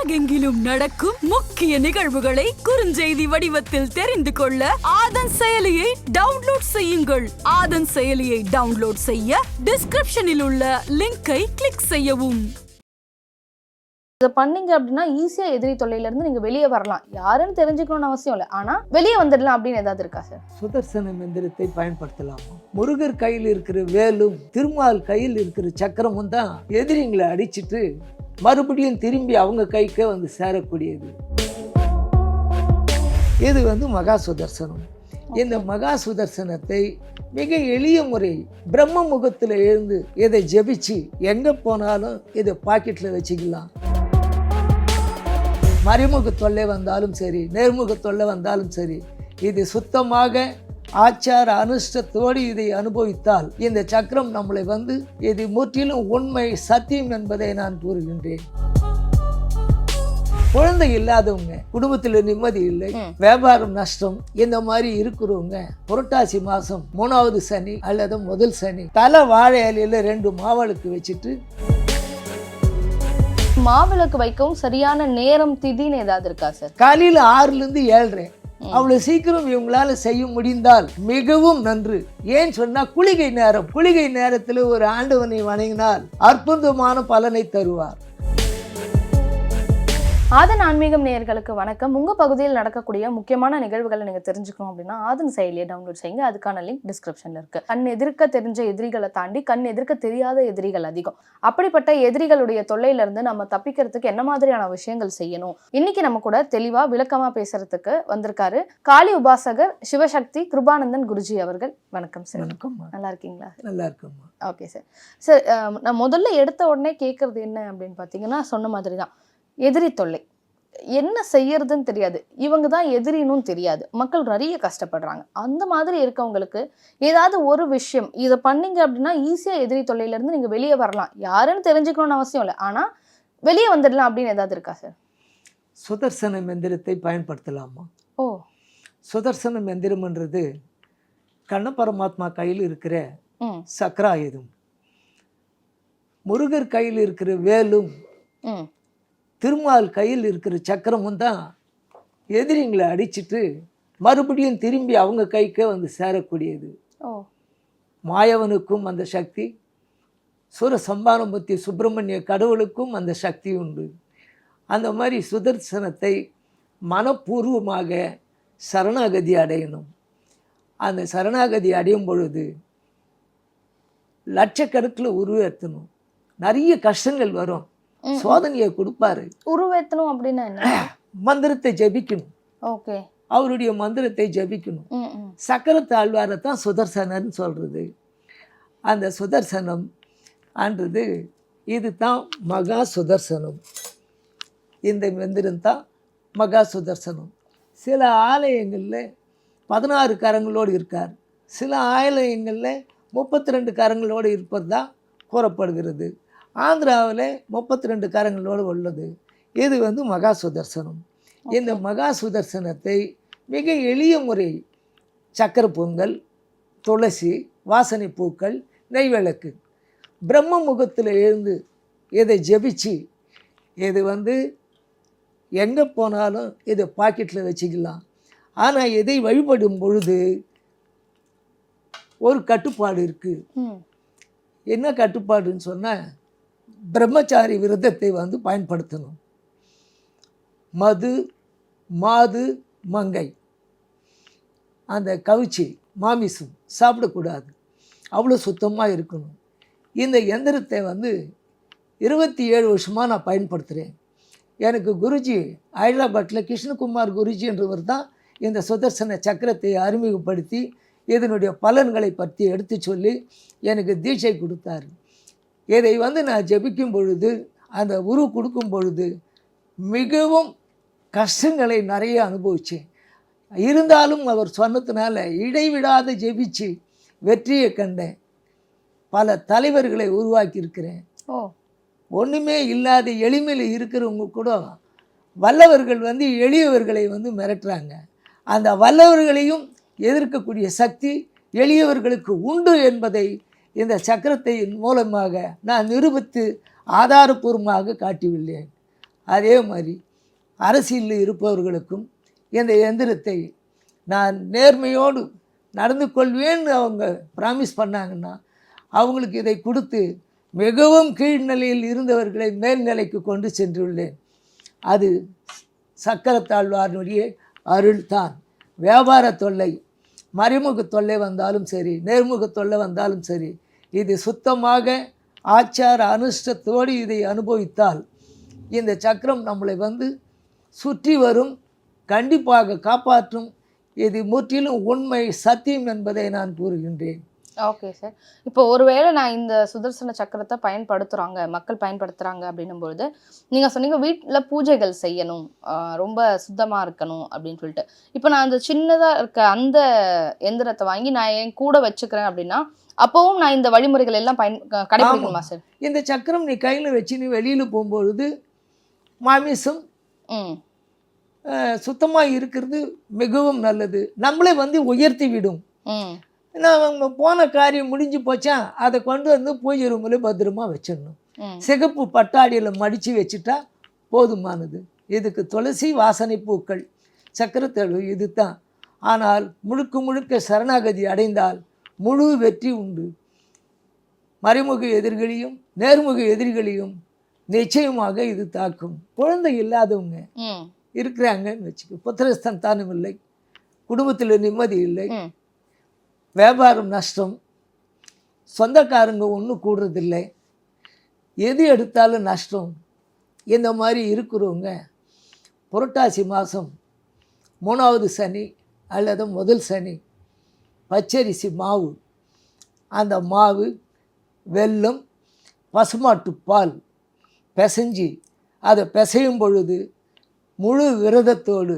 உலகெங்கிலும் நடக்கும் முக்கிய நிகழ்வுகளை குறுஞ்செய்தி வடிவத்தில் தெரிந்து கொள்ள ஆதன் செயலியை டவுன்லோட் செய்யுங்கள். ஆதன் செயலியை டவுன்லோட் செய்ய டிஸ்கிரிப்ஷனில் உள்ள லிங்கை கிளிக் செய்யவும். இதை பண்ணீங்க அப்படின்னா ஈஸியா எதிரி தொல்லையில இருந்து நீங்க வெளியே வரலாம். யாருன்னு தெரிஞ்சுக்கணும்னு அவசியம் இல்லை. ஆனா வெளியே வந்துடலாம் அப்படின்னு ஏதாவது இருக்கா சார் சுதர்சன மந்திரத்தை பயன்படுத்தலாமா. முருகர் கையில் இருக்கிற வேலும் திருமால் கையில் இருக்கிற சக்கரமும் தான் எதிரிங்களை அடிச்சிட்டு மறுபடியும் திரும்பி அவங்க கைக்கே வந்து சேரக்கூடியது. இது வந்து மகா சுதர்சனம். இந்த மகா சுதர்சனத்தை மிக எளிய முறை பிரம்ம முகத்தில் எழுந்து இதை ஜெபிச்சு எங்கே போனாலும் இதை பாக்கெட்டில் வச்சுக்கலாம். மறைமுக தொல்லை வந்தாலும் சரி நேர்முக தொல்லை வந்தாலும் சரி இது சுத்தமாக ஆச்சார அனுஷ்டத்தோடு இதை அனுபவித்தால் இந்த சக்கரம் நம்மளை வந்து இது முற்றிலும் உண்மை சத்தியம் என்பதை நான் கூறுகின்றேன். குழந்தை இல்லாதவங்க குடும்பத்தில் நிம்மதி இல்லை. வியாபாரம் நஷ்டம் இந்த மாதிரி இருக்கிறவங்க புரட்டாசி மாசம் மூணாவது சனி அல்லது முதல் சனி தலை வாழை இலையில ரெண்டு மாவளுக்கு வச்சுட்டு மாவிளக்கு வைக்கவும் சரியான நேரம் திதின்னு ஏதாவது இருக்கா சார்? காலையில் ஆறுலேருந்து ஏழ்ரை. அவ்வளோ சீக்கிரம் இவங்களால செய்ய முடிந்தால் மிகவும் நன்று. ஏன் சொன்னா குளிகை நேரம் குளிகை நேரத்தில் ஒரு ஆண்டவனை வணங்கினால் அற்புதமான பலனை தருவார். ஆதன் ஆன்மீகம் நேயர்களுக்கு வணக்கம். உங்க பகுதியில் நடக்கக்கூடிய முக்கியமான நிகழ்வுகளை நீங்க தெரிஞ்சுக்கணும் அப்படின்னா ஆதன் செயலியை டவுன்லோட் செய்யுங்க. அதுக்கான லிங்க் டிஸ்கிரிப்ஷன்ல இருக்கு. கண் எதிர்க்க தெரிஞ்ச எதிரிகளை தாண்டி கண் எதிர்க்க தெரியாத எதிரிகள் அதிகம். அப்படிப்பட்ட எதிரிகளுடைய தொல்லையில இருந்து நம்ம தப்பிக்கிறதுக்கு என்ன மாதிரியான விஷயங்கள் செய்யணும்? இன்னைக்கு நம்ம கூட தெளிவா விளக்கமா பேசுறதுக்கு வந்திருக்காரு காளி உபாசகர் சிவசக்தி கிருபானந்தன் குருஜி அவர்கள். வணக்கம் சார். வணக்கம்மா நல்லா இருக்கீங்களா? நல்லா இருக்கும்மா. Okay sir. சார் நான் முதல்ல எடுத்த உடனே கேட்குறது என்ன அப்படின்னு பார்த்தீங்கன்னா சொன்ன மாதிரி தான் எதிரி தொல்லை. என்ன செய்யறதுன்னு தெரியாது. இவங்க தான் எதிரினும் தெரியாது. மக்கள் நிறைய கஷ்டப்படுறாங்க. அந்த மாதிரி இருக்கவங்களுக்கு ஏதாவது ஒரு விஷயம் இதை பண்ணீங்க அப்படின்னா ஈஸியாக எதிரி தொல்லையிலேருந்து நீங்கள் வெளியே வரலாம். யாருன்னு தெரிஞ்சுக்கணும்னு அவசியம் இல்லை. ஆனால் வெளியே வந்துடலாம் அப்படின்னு ஏதாவது இருக்கா சார் சுதர்சன மந்திரத்தை பயன்படுத்தலாமா? ஓ. சுதர்சன மந்திரம்ன்றது கண்ண பரமாத்மா கையில் இருக்கிற சக்கராயுதம். முருகர் கையில் இருக்கிற வேலும் திருமால் கையில் இருக்கிற சக்கரமும் தான் எதிரிங்களை அடிச்சிட்டு மறுபடியும் திரும்பி அவங்க கைக்கே வந்து சேரக்கூடியது. மாயவனுக்கும் அந்த சக்தி சூர சம்பானமுத்தி சுப்பிரமணிய கடவுளுக்கும் அந்த சக்தி உண்டு. அந்த மாதிரி சுதர்சனத்தை மனப்பூர்வமாக சரணாகதி அடையணும். அந்த சரணாகதி அடையும் பொழுது லட்சக்கணக்கில் உருவேற்றணும். நிறைய கஷ்டங்கள் வரும். சோதனையை கொடுப்பாரு. உருவேத்தணும் அப்படின்னா என்ன? மந்திரத்தை ஜெபிக்கணும். ஓகே. அவருடைய மந்திரத்தை ஜெபிக்கணும். சக்கரத்து ஆழ்வாரை தான் சுதர்சனன்னு சொல்கிறது அந்த சுதர்சனம் ஆன்றது இது தான் மகா சுதர்சனம். இந்த மந்திரம் தான் மகா சுதர்சனம். சில ஆலயங்களில் பதினாறு கரங்களோடு இருக்கார். சில ஆலயங்களில் முப்பத்தி ரெண்டு கரங்களோடு இருப்பது தான் கூறப்படுகிறது. ஆந்திராவில் முப்பத்தி ரெண்டு கரங்களோடு உள்ளது. இது வந்து மகா சுதர்சனம். இந்த மகா சுதர்சனத்தை மிக எளிய முறை சக்கரை பொங்கல் துளசி வாசனை பூக்கள் நெய்விளக்கு பிரம்ம முகத்தில் எழுந்து இதை ஜெபிச்சு இது வந்து எங்கே போனாலும் இதை பாக்கெட்டில் வச்சுக்கலாம். ஆனால் இதை வழிபடும் பொழுது ஒரு கட்டுப்பாடு இருக்குது என்ன கட்டுப்பாடுன்னு சொன்னால் பிரம்மச்சாரி விரதத்தை வந்து பயன்படுத்தணும். மது மாது மங்கை. அந்த கவிச்சி மாமிசம் சாப்பிடக்கூடாது. அவ்வளோ சுத்தமாக இருக்கணும். இந்த எந்திரத்தை வந்து இருபத்தி ஏழு வருஷமாக நான் பயன்படுத்துகிறேன் எனக்கு குருஜி ஹைதராபாத்தில் கிருஷ்ணகுமார் குருஜி என்றவர் தான் இந்த சுதர்சன சக்கரத்தை அறிமுகப்படுத்தி இதனுடைய பலன்களை பற்றி எடுத்து சொல்லி எனக்கு தீட்சை கொடுத்தாரு. இதை வந்து நான் ஜெபிக்கும் பொழுது அந்த உரு கொடுக்கும் பொழுது மிகவும் கஷ்டங்களை நிறைய அனுபவித்தேன் இருந்தாலும் அவர் சொன்னதுனால இடைவிடாத ஜெபிச்சு வெற்றியை கண்டேன். பல தலைவர்களை உருவாக்கியிருக்கிறேன். ஓ. ஒன்றுமே இல்லாத எளிமையில் இருக்கிறவங்க கூட வல்லவர்கள் வந்து எளியவர்களை வந்து மிரட்டுறாங்க. அந்த வல்லவர்களையும் எதிர்க்கக்கூடிய சக்தி எளியவர்களுக்கு உண்டு என்பதை இந்த சக்கரத்தின் மூலமாக நான் நிரூபித்து ஆதாரபூர்வமாக காட்டியுள்ளேன். அதே மாதிரி அரசியலில் இருப்பவர்களுக்கும் இந்த எந்திரத்தை நான் நேர்மையோடு நடந்து கொள்வேன்னு அவங்க ப்ராமிஸ் பண்ணாங்கன்னா அவங்களுக்கு இதை கொடுத்து மிகவும் கீழ்நிலையில் இருந்தவர்களை மேல்நிலைக்கு கொண்டு சென்றுள்ளேன். அது சக்கரத்தாழ்வாருடைய அருள் தான். வியாபார தொல்லை மறைமுக தொல்லை வந்தாலும் சரி நேர்முக தொல்லை வந்தாலும் சரி இது சுத்தமாக ஆச்சார அனுஷ்டத்தோடு இதை அனுபவித்தால் இந்த சக்கரம் நம்மளை வந்து சுற்றி வரும் கண்டிப்பாக காப்பாற்றும். இது முற்றிலும் உண்மை சத்தியம் என்பதை நான் கூறுகின்றேன். Okay sir. இப்போ ஒருவேளை நான் இந்த சுதர்சன சக்கரத்தை பயன்படுத்துகிறாங்க மக்கள் பயன்படுத்துகிறாங்க அப்படின்னும் பொழுது சொன்னீங்க வீட்டில் பூஜைகள் செய்யணும் ரொம்ப சுத்தமாக இருக்கணும் அப்படின்னு சொல்லிட்டு. இப்போ நான் அந்த சின்னதாக இருக்க அந்த எந்திரத்தை வாங்கி நான் என் கூட வச்சுக்கிறேன் அப்படின்னா அப்பவும் நான் இந்த வழிமுறைகள் எல்லாம் பயன் கடைபிடிக்கணுமா சார் இந்த சக்கரம் நீ கையில் வச்சு நீ வெளியில் போகும்பொழுது மாமிசம் சுத்தமாக இருக்கிறது மிகவும் நல்லது. நம்மளை வந்து உயர்த்தி விடும். நம்ம போன காரியம் முடிஞ்சு போச்சா அதை கொண்டு வந்து பூஜை ரூமில் பத்திரமா வச்சிடணும். சிகப்பு பட்டாடியில் மடித்து வச்சுட்டா போதுமானது. இதுக்கு துளசி வாசனை பூக்கள் சக்கரத்தழுவு இது தான் ஆனால் முழுக்க முழுக்க சரணாகதி அடைந்தால் முழு வெற்றி உண்டு. மறைமுக எதிரிகளையும் நேர்முக எதிரிகளையும் நிச்சயமாக இது தாக்கும். குழந்தை இல்லாதவங்க இருக்கிறாங்கன்னு வச்சுக்கோ. புத்திரஸ்தந்தானம் இல்லை. குடும்பத்தில் நிம்மதி இல்லை. வியாபாரம் நஷ்டம். சொந்தக்காரங்க ஒன்றும் கூடுறதில்லை. எது எடுத்தாலும் நஷ்டம். இந்த மாதிரி இருக்கிறவங்க புரட்டாசி மாதம் மூணாவது சனி அல்லது முதல் சனி பச்சரிசி மாவு. அந்த மாவு வெல்லம் பசுமாட்டு பால் பிசைஞ்சு அதை பிசையும் பொழுது முழு விரதத்தோடு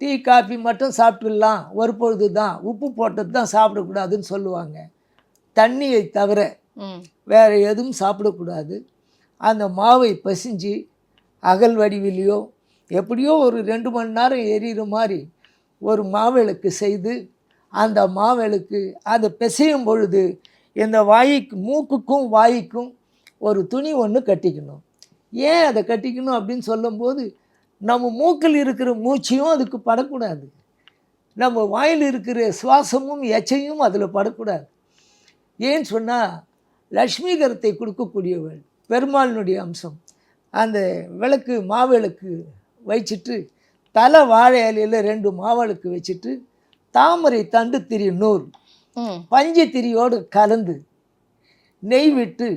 டீ காஃபி மட்டும் சாப்பிட்டுடலாம் ஒரு பொழுது தான். உப்பு போட்டது தான் சாப்பிடக்கூடாதுன்னு சொல்லுவாங்க. தண்ணியை தவிர வேறு எதுவும் சாப்பிடக்கூடாது. அந்த மாவை பசிஞ்சு அகல் வடிவிலையோ எப்படியோ ஒரு ரெண்டு மணி நேரம் எரியிற மாதிரி ஒரு மாவிளக்கு செய்து அந்த மாவிளக்கு அதை பிசையும் பொழுது இந்த வாய்க்கு மூக்குக்கும் வாய்க்கும் ஒரு துணி ஒன்று கட்டிக்கணும். ஏன் அதை கட்டிக்கணும் அப்படின்னு சொல்லும்போது நம்ம மூக்கில் இருக்கிற மூச்சையும் அதுக்கு படக்கூடாது. நம்ம வாயில் இருக்கிற சுவாசமும் எச்சையும் அதில் படக்கூடாது. ஏன்னு சொன்னால் லக்ஷ்மிகரத்தை கொடுக்கக்கூடியவள் பெருமாளினுடைய அம்சம். அந்த விளக்கு மாவிளக்கு வச்சுட்டு தலை வாழை இலையில் ரெண்டு மாவிளக்கு வச்சுட்டு தாமரை தண்டு திரி நூல் பஞ்சு திரியோடு கலந்து நெய் விட்டு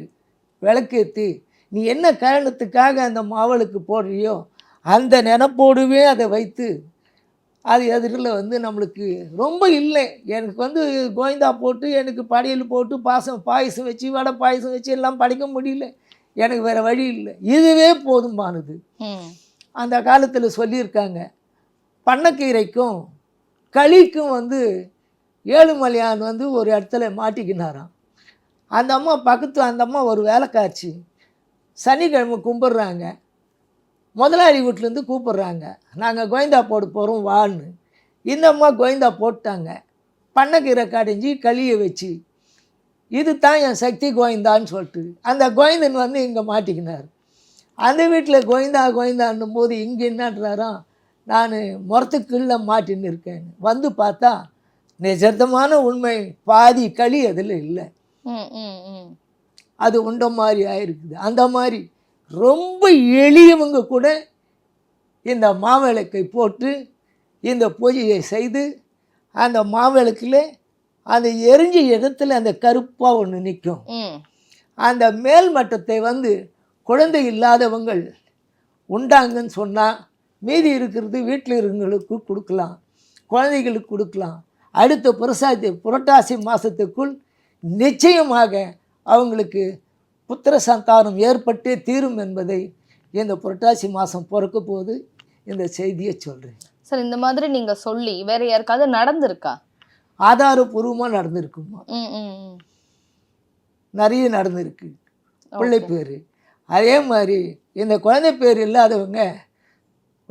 விளக்கேற்றி நீ என்ன காரணத்துக்காக அந்த மாவளுக்கு போடுறியோ அந்த நினப்போடுவே அதை வைத்து அது எதிரில் வந்து நம்மளுக்கு ரொம்ப இல்லை. எனக்கு வந்து கோயந்தா போட்டு எனக்கு படையல் போட்டு பாசம் பாயசம் வச்சு வடை பாயசம் வச்சு எல்லாம் படிக்க முடியல. எனக்கு வேறு வழி இல்லை. இதுவே போதுமானது. அந்த காலத்தில் சொல்லியிருக்காங்க பண்ணக்கீரைக்கும் களிக்கும் வந்து ஏழுமலையான் வந்து ஒரு இடத்துல மாட்டிக்கினாராம். அந்த அம்மா பக்கத்து அந்த அம்மா ஒரு வேலைக்காட்சி சனிக்கிழமை கும்பிட்றாங்க. முதலாளி வீட்டிலேருந்து கூப்பிட்றாங்க. நாங்கள் கோயந்தா போட போகிறோம் வான்னு. இந்த அம்மா கோயந்தா போட்டாங்க. பண்ணக்கீரை கடைஞ்சி களியை வச்சு இது தான் என் சக்தி கோயந்தான்னு சொல்லிட்டு. அந்த கோயந்தன் வந்து இங்கே மாட்டிக்கினார். அந்த வீட்டில் கோயந்தா கோயந்தான்னும் போது இங்கே என்னன்றாராம்? நான் முறத்துக்குள்ள மாட்டின்னு இருக்கேன் வந்து பார்த்தா நிஜத்தமான உண்மை பாதி களி அதில் இல்லை. அது உண்ட மாதிரி ஆயிருக்குது. அந்த மாதிரி ரொம்ப எளியவங்க கூட இந்த மாவிளக்கை போட்டு இந்த பூஜையை செய்து அந்த மாவிளக்கில் அந்த எரிஞ்ச இடத்துல அந்த கருப்பாக ஒன்று நிற்கும். அந்த மேல் மட்டத்தை வந்து குழந்தை இல்லாதவங்கள் உண்டாங்கன்னு சொன்னால் மீதி இருக்கிறது வீட்டில் இருக்கிறவங்களுக்கு கொடுக்கலாம் குழந்தைகளுக்கு கொடுக்கலாம். அடுத்த புரசாதி புரட்டாசி மாதத்துக்குள் நிச்சயமாக அவங்களுக்கு புத்திர சந்தானம் ஏற்பட்டே தீரும் என்பதை இந்த புரட்டாசி மாதம் பிறக்க போது இந்த செய்தியை சொல்கிறேன் சார் இந்த மாதிரி நீங்க சொல்லி வேற யாருக்காவது நடந்திருக்கா? ஆதாரபூர்வமாக நடந்திருக்குமா? நிறைய நடந்திருக்கு. பிள்ளை பேர். அதே மாதிரி இந்த குழந்தை பேர் இல்லாதவங்க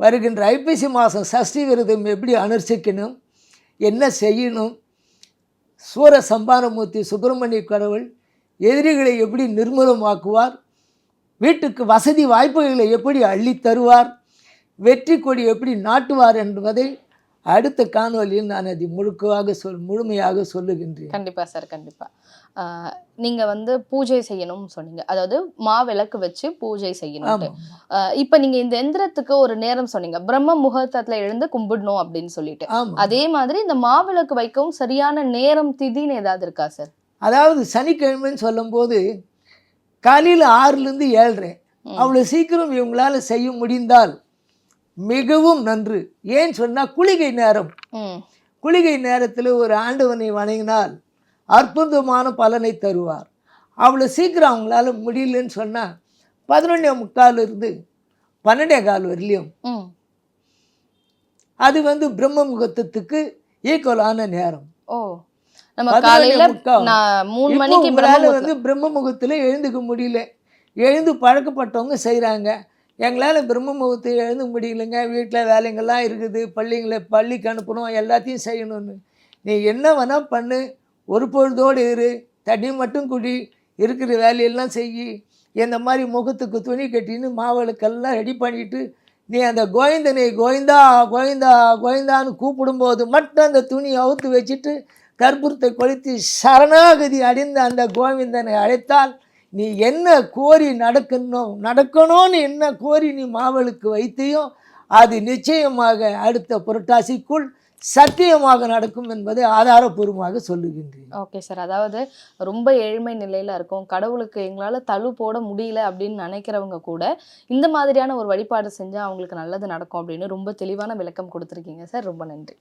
வருகின்ற ஐப்பசி மாதம் சஷ்டி விரதம் எப்படி அனுஷ்டிக்கணும் என்ன செய்யணும் சூர சம்பாரமூர்த்தி சுப்பிரமணிய கடவுள் எதிரிகளை எப்படி நிர்மூலமாக்குவார் வீட்டுக்கு வசதி வாய்ப்புகளை எப்படி அள்ளித் தருவார் வெற்றி கொடி எப்படி நாட்டுவார் என்பதை அடுத்த காணொலியில் நான் அதை முழுக்கமாக சொல் முழுமையாக சொல்லுகின்றேன். கண்டிப்பா சார் கண்டிப்பா. ஆஹ் நீங்க வந்து பூஜை செய்யணும்னு சொன்னீங்க. அதாவது மாவிளக்கு வச்சு பூஜை செய்யணும் இப்ப நீங்க இந்த எந்திரத்துக்கு ஒரு நேரம் சொன்னீங்க. பிரம்ம முகூர்த்தத்துல எழுந்து கும்பிடணும் அப்படின்னு சொல்லிட்டு. அதே மாதிரி இந்த மாவிளக்கு வைக்கவும் சரியான நேரம் திதின்னு ஏதாவது இருக்கா சார்? அதாவது சனிக்கிழமைன்னு சொல்லும்போது காலையில் ஆறுலேருந்து ஏழ்ரை. ம். அவ்வளோ சீக்கிரம் இவங்களால செய்ய முடிந்தால் மிகவும் நன்று. ஏன் சொன்னால் குளிகை நேரம். குளிகை நேரத்தில் ஒரு ஆண்டவனை வணங்கினால் அற்புதமான பலனை தருவார். அவ்வளோ சீக்கிரம் அவங்களால முடியலன்னு சொன்னால் பதினொன்னே முக்கால் இருந்து பன்னெண்டே கால் வரலையும் அது வந்து பிரம்ம முகூர்த்தத்துக்கு ஈக்குவலான நேரம். ஓ. நம்ம காலையில மூணு மணிக்கு வந்து பிரம்ம முகூர்த்தத்தில் எழுந்துக்க முடியல. எழுந்து பழக்கப்பட்டவங்க செய்கிறாங்க எங்களால் பிரம்ம முகூர்த்தம் எழுத முடியலைங்க. வீட்டில் வேலைங்கள்லாம் இருக்குது. பள்ளிங்களை பள்ளிக்கு அனுப்பணும். எல்லாத்தையும் செய்யணும்னு. நீ என்ன வேணால் பண்ணு. ஒரு பொழுதோடு இரு. தண்ணி மட்டும் குடி. இருக்கிற வேலையெல்லாம் செய் இந்த மாதிரி முகத்துக்கு துணி கட்டின்னு மாவிளக்கெல்லாம் ரெடி பண்ணிட்டு நீ அந்த கோவிந்தனை கோவிந்தா கோவிந்தா கோவிந்தான்னு கூப்பிடும்போது மட்டும் அந்த துணியை அவுத்து வச்சுட்டு கற்பூரத்தை கொளுத்தி சரணாகதி அடைந்த அந்த கோவிந்தனை அழைத்தால் நீ என்ன கோரி நடக்கணும் நடக்கணும்னு என்ன கோரி நீ மாவளுக்கு வைத்தியோ அது நிச்சயமாக அடுத்த புரட்டாசிக்குள் சத்தியமாக நடக்கும் என்பதை ஆதாரபூர்வமாக சொல்லுகின்றேன். ஓகே சார் அதாவது ரொம்ப ஏழ்மை நிலையில இருக்கும். கடவுளுக்கு எங்களால தழு போட முடியல அப்படின்னு நினைக்கிறவங்க கூட இந்த மாதிரியான ஒரு வழிபாடு செஞ்சா அவங்களுக்கு நல்லது நடக்கும் அப்படின்னு ரொம்ப தெளிவான விளக்கம் கொடுத்துருக்கீங்க சார் ரொம்ப நன்றி.